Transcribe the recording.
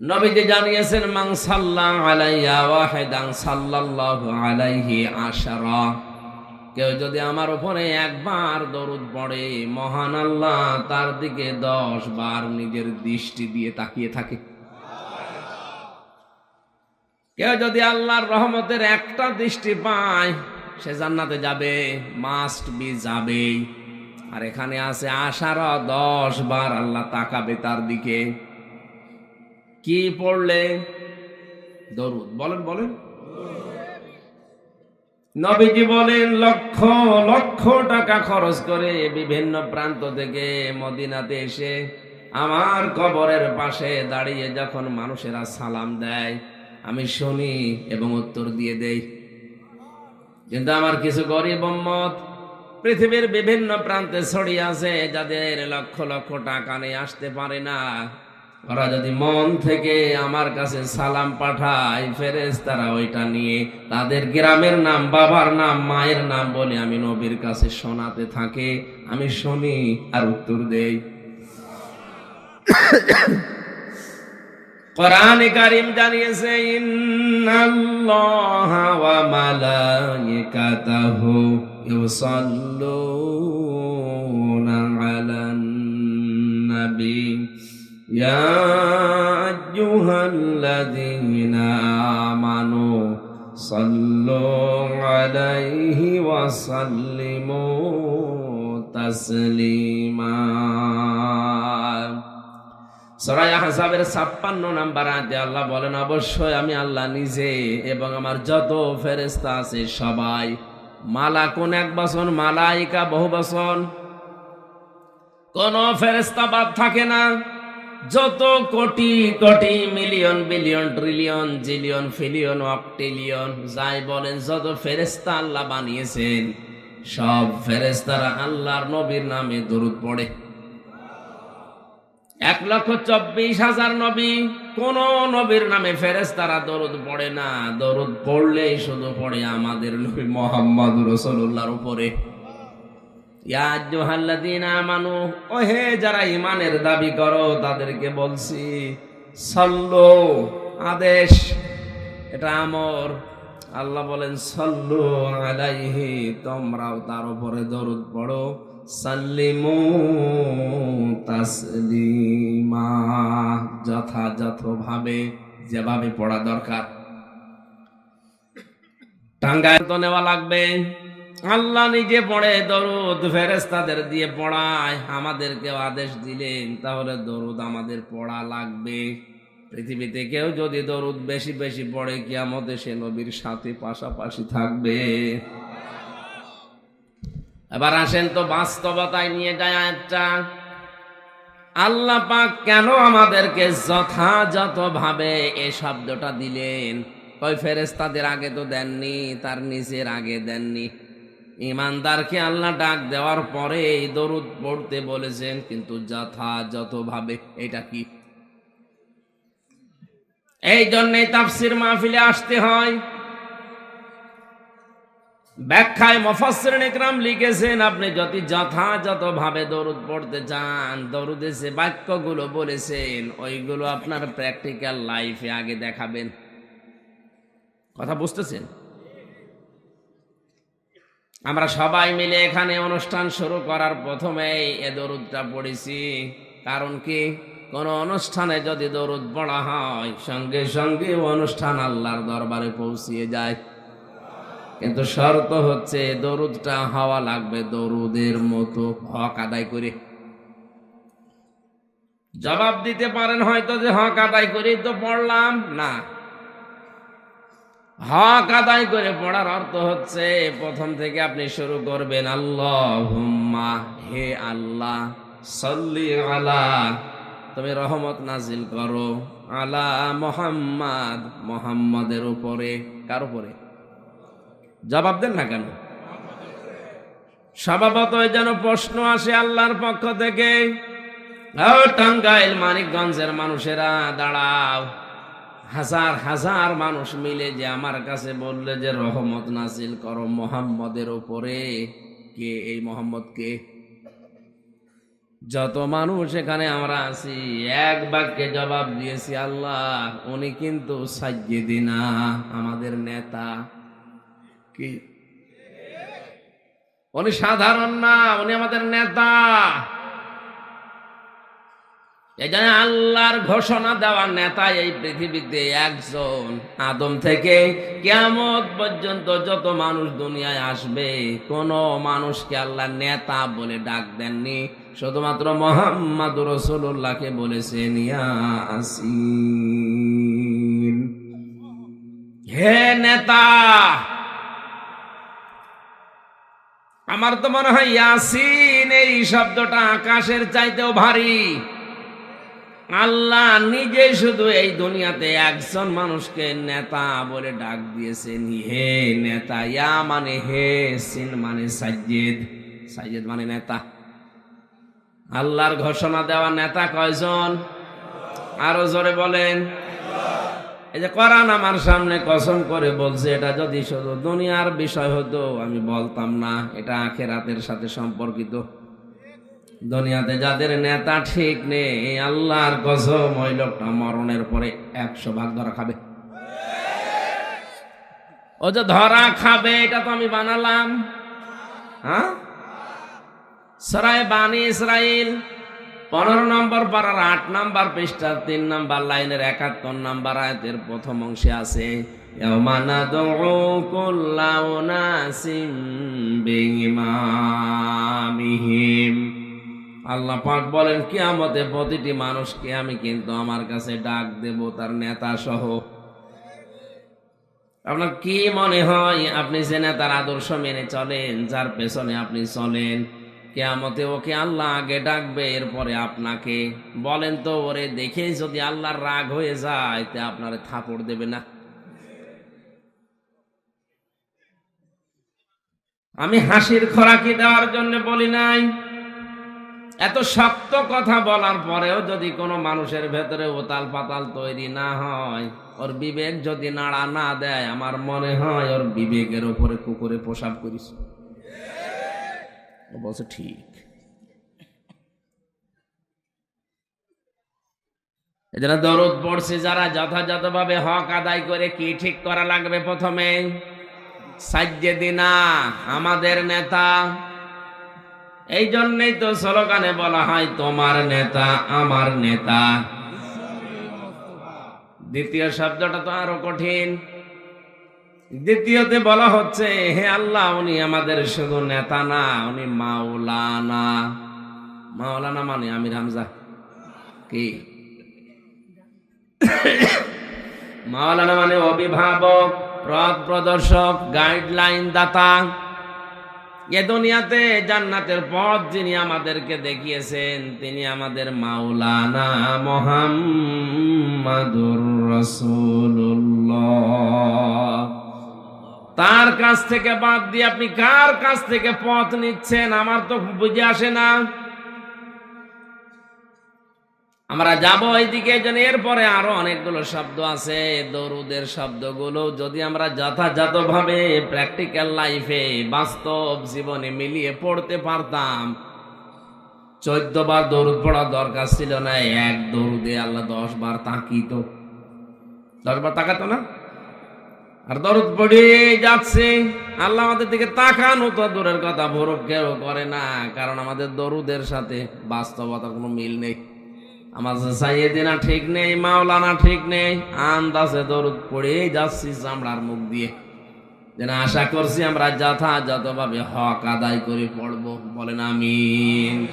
নবীজি জানিয়েছেন মাং সাল্লাহ আলাইয়া ওয়াহেদাং সাল্লাল্লাহু আলাইহি আশারা। কেউ যদি আমার উপরে একবার দরুদ পড়ে, মহান আল্লাহ তার দিকে দশ বার নিজের দৃষ্টি দিয়ে তাকিয়ে থাকে। কেউ যদি আল্লাহর রহমতের একটা দৃষ্টি পায়, সে জান্নাতে যাবে মাস্ট বি যাবে আর এখানে আছে আশার, দশ বার আল্লাহ তাকাবে তার দিকে। কি পড়লে? দরুদ। বলেন বলেন। নবীজি বলেন, লক্ষ লক্ষ টাকা খরচ করে বিভিন্ন প্রান্ত থেকে মদিনাতে এসে আমার কবরের পাশে দাঁড়িয়ে যখন মানুষেরা সালাম দেয়, আমি শুনি এবং উত্তর দিয়ে দেই। কিন্তু আমার কিছু গরিব মত পৃথিবীর বিভিন্ন প্রান্তে ছড়িয়ে আছে, যাদের লক্ষ লক্ষ টাকা নিয়ে আসতে পারে না। ওরা যদি মন থেকে আমার কাছে সালাম পাঠায় ফেরেস তারা ওইটা নিয়ে তাদের গ্রামের নাম, বাবার নাম, মায়ের নাম বলে আমি নবীর কাছে শোনাতে থাকে, আমি শুনি আর উত্তর দেই। কোরআন কারিম জানিয়েছে, ইন্নাল্লাহ ওয়া মালাইকাতাহু ইউসাল্লুনা আলান নবী ইয়া আইয়ুহাল্লাযীনা আমানু সাল্লু আলাইহি ওয়া সাল্লিমু তাসলিমা সরাই আহসাবের ছাপ্পান্ন নাম্বার আয়াতে আল্লাহ বলেন, অবশ্যই আমি আল্লাহ নিজে এবং আমার যত ফেরেস্তা আছে সবাই, মালা কোন এক বছর মালাইকা বহু বাসন কোন ফেরেস্তা বাদ থাকে না। যত crore crore million, billion, trillion, zillion, pillion, octillion, যাই বলেন, যত ফেরেস্তা আল্লাহ বানিয়েছেন, সব ফেরেস্তারা আল্লাহর নবীর নামে দরুদ পড়ে। এক লক্ষ চব্বিশ হাজার নবী, কোন নবীর নামে ফেরেস তারা দরুদ পড়ে না। দরুদ পড়লেই শুধু পড়ে আমাদের নবী মোহাম্মদ রসুল্লাহর উপরে। যারা ইমানের দাবি করো, তাদেরকে বলছি, সল্লো, আদেশ, এটা আমর। আল্লাহ বলেন, সল্লু আলাইহি, তোমরাও তার উপরে দরুদ পড়ো। সাল্লিমু তাসলিমা, যথাযথভাবে যেভাবে পড়া দরকার। টাঙ্গায় তো নেওয়া লাগবে। আল্লাহ নিজে পড়ে, দরুদ ফেরেস্তাদের দিয়ে পড়ায়। আমাদেরকেও আদেশ দিলেন, তাহলে দরুদ আমাদের পড়া লাগবে। পৃথিবীতে কেউ যদি দরুদ বেশি বেশি পড়ে, কিয়ামতে সে নবীর সাথে পাশাপাশি থাকবে। এবার আসেন তো বাস্তবতায় নিয়ে যায় একটা আল্লাহ পাক কেন আমাদেরকে যথাযথ ভাবে এই শব্দটা দিলেন? কই ফেরেস্তাদের আগে তো দেননি, তার নিজের আগে দেননি। ইমানদারকে আল্লাহ ডাক দেওয়ার পরে এই দরুদ পড়তে বলেছেন, কিন্তু যথাযথ ভাবে এটা কি? এই জন্যই তাফসির মাহফিলে আসতে হয়। ব্যাখ্যায় মফসরিন ইকরাম লিখেছেন, আপনি যদি যথাযথ ভাবে দরুদ পড়তে চান, দরুদে যে বাক্যগুলো বলেছেন, ওইগুলো আপনার প্র্যাকটিক্যাল লাইফে আগে দেখাবেন। কথা বুঝতেছেন? আমরা সবাই মিলে এখানে অনুষ্ঠান শুরু করার প্রথমেই এ দরুদটা পড়েছি। কারণ কি? কোন অনুষ্ঠানে যদি দরুদ পড়া হয়, সঙ্গে সঙ্গে অনুষ্ঠান আল্লাহর দরবারে পৌঁছিয়ে যায়। কিন্তু শর্ত হচ্ছে দরুদটা হওয়া লাগবে দরুদের মতো হক আদায় করে। জবাব দিতে পারেন হয়তো যে হক আদায় করে তো পড়লাম। না হক আদায় করে পড়ার অর্থ হচ্ছে, প্রথম থেকে আপনি শুরু করবেন আল্লাহ হে আল্লাহ, সল্লি আলা, তুমি রহমত নাজিল করো, আলা মোহাম্মদ, মোহাম্মদের উপরে, কার উপরে? জবাব দেন না কেন? স্বভাবত যেন প্রশ্ন আসে আল্লাহর পক্ষ থেকে টাঙ্গাইল মানিকগঞ্জের মানুষেরা, দাঁড়াও। হাজার হাজার মানুষ মিলে যে আমার কাছে বললে যে, রহমত নাজিল করো মোহাম্মদের উপরে। কে এই মোহাম্মদ কে? যত মানুষ এখানে আমরা আছি, এক বাক্যে জবাব দিয়েছি, আল্লাহ, উনি কিন্তু সাজ্জেদিনা, আমাদের নেতা। কি? উনি সাধারণ না, উনি আমাদের নেতা। এই জন্য আল্লাহর ঘোষণা দেওয়া নেতা এই পৃথিবীতে একজন। আদম থেকে কেমত পর্যন্ত যত মানুষ দুনিয়ায় আসবে, কোন মানুষকে আল্লাহ নেতা বলে ডাক দেননি। শুধুমাত্র মোহাম্মদ রসুল্লাহকে বলেছেন হে নেতা! আমার তো মনে হয়, ইয়াসিন, এই শব্দটা আকাশের চাইতেও ভারী। আল্লাহ নিজে শুধু এই দুনিয়াতে একজন মানুষকে নেতা বলে ডাক দিয়েছেন। হে নেতা, ইয়া মানে হে সিন মানে সাজ্জেদ। সাজ্জেদ মানে নেতা। আল্লাহর ঘোষণা দেওয়া নেতা কয়জন? আরও জোরে বলেন। এই যে কোরআন আমার সামনে কসম করে বলছে, এটা যদি শুধু দুনিয়ার বিষয় হতো, আমি বলতাম না, এটা আখেরাতের সাথে সম্পর্কিত। দুনিয়াতে যাদের নেতা ঠিক নেই, আল্লাহর কসম ওই লোকটা মরণের পরে একশো ভাগ ধরা খাবে। ও যে ধরা খাবে, এটা তো আমি বানালাম। হ্যাঁ? সরাই বানি ইসরাইল পনেরো নম্বর পাড়ার আট নম্বর পৃষ্ঠার তিন নম্বর লাইনের একাত্তর নম্বর আয়তের প্রথম অংশে আছে ইমামিহিম আল্লাহ পাক বলেন, কিয়ামতে প্রতিটি মানুষকে আমি কিন্তু আমার কাছে ডাক দেব, তার নেতা সহ। আপনার কি মনে হয়, আপনি যে নেতার আদর্শ মেনে চলেন, যার পেছনে আপনি চলেন, কেয়ামতে ওকে আল্লাহ আগে ডাকবে, এরপরে আপনাকে? বলেন তো, ওরে দেখে যদি আল্লাহর রাগ হয়ে যায়, তে আপনার থাপড় দেবে না। আমি হাসির খোরাকি দেওয়ার জন্য বলি নাই। এত শক্ত কথা বলার পরেও যদি কোনো মানুষের ভেতরে ওতাল পাতাল তৈরি না হয়, ওর বিবেক যদি নাড়া না দেয়, আমার মনে হয় ওর বিবেকের উপরে কুকুরে পোশাক করিস। বলছে, ঠিক। এজন্য দরদ পড়ছে, যারা যথাযথভাবে হক আদায় করে কি ঠিক করা লাগবে প্রথমে? সাজ্জে দিনা আমাদের নেতা। এই জন্যই তো স্লোগানে বলা হয়, তোমার নেতা, আমার নেতা। দ্বিতীয় শব্দটা তো আরও কঠিন। দ্বিতীয়তে বলা হচ্ছে, হে আল্লাহ, উনি আমাদের শুধু নেতা না, উনি মাওলানা। মাওলানা মানে আমির হামজা। কি? মাওলানা মানে অভিভাবক পথ প্রদর্শক গাইডলাইন দাতা। এ দুনিয়াতে জান্নাতের পথ যিনি আমাদেরকে দেখিয়েছেন, তিনি আমাদের মাওলানা মোহাম্মদুর রসুল্লাহ তার কাছ থেকে বাদ দিয়ে আপনি কার কাছ থেকে পথ নিচ্ছেন? আমার তো বুঝে আসে না। আমরা যাব এইদিকে এরপরে আরও অনেকগুলো শব্দ আছে, দরুদের শব্দগুলো যদি আমরা যথাযথভাবে প্র্যাকটিক্যাল লাইফে বাস্তব জীবনে মিলিয়ে পড়তে পারতাম। চোদ্দ বার দরুদ পড়া দরকার ছিল না, এক দরুদে আল্লাহ দশ বার তাকিত। দশ বার তাকাতো না? আর দরুদ পড়ে যাচ্ছে। আল্লাহ আমাদের দিকে তাকানো তো দূরের কথা, ভোরক কেউ করে না, কারণ আমাদের দরুদের সাথে বাস্তবতার কোনো মিল নেই। আমাদের সাইয়েদিনা ঠিক নেই, মাওলানা ঠিক নেই। আন্দাজে দরুদ পড়েই যাচ্ছি চামড়ার মুখ দিয়ে। যেন আশা করছি আমরা যথাযথভাবে হক আদায় করে পড়ব। বলেন আমিন।